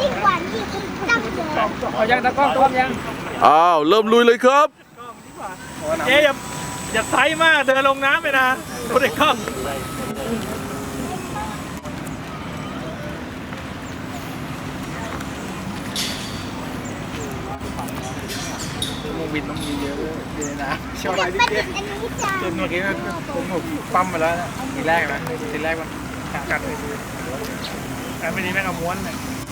ยิ่งกว่านี้ตั้งเยอะเอายังตะกล้องพร้อมยังอ้าวเริ่มลุยเลยครับเอ๊ะอย่าอย่าไซส์มากเดินลงน้ำไปนะดูเด็กกล้องมงบินต้องมีเยอะเลยนะชอบมันเป็นอันนี้จ้าจนเมื่อกี้ก็ผมผมปั๊มมาแล้วนะทีแรกนะทีแรกมันกัดกัดเลยทีแต่ไม่นี้แม่งเอาม้วนเลยได้ยังเลยที่ทุกเออตัวขาที่ต้องสั่งให้หนูที่ส่งเครื่องแล้วก็เอาไปเลย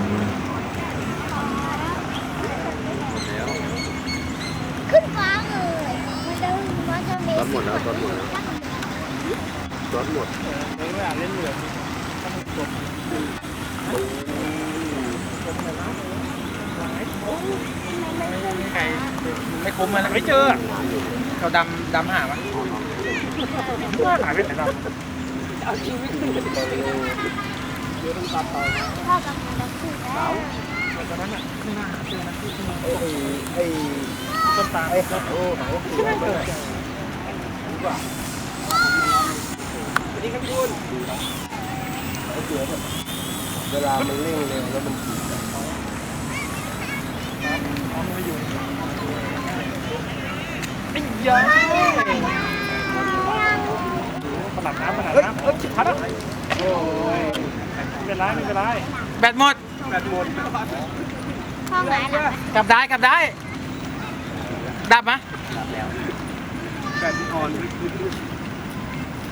อนหมดแล้วตอนหมดแล้ว รถหมด เออเวลาเล่นเรือต้องกดไม่ใครไม่คุ้มเลยไม่เจอเราดำดำหาปะหายไปไหนดำ พ่อกับแม่จะขึ้นแล้ว ตอนนั้นอ่ะขึ้นมาหาเจอนะขึ้นมา ไอ้ ต้นตาล ไอ้โอ้โห ไม่เจอเวลามันเร่งเร็วแล้วมันขี่ไอ้ยาขนาดน้ำขนาดน้ำเอ้ยพัดอะโอ้ยไม่เป็นไรไม่เป็นไรแบตหมดแบตหมดห้องไหนล่ะกลับได้กลับได้ดับไหมแบตอ่ that on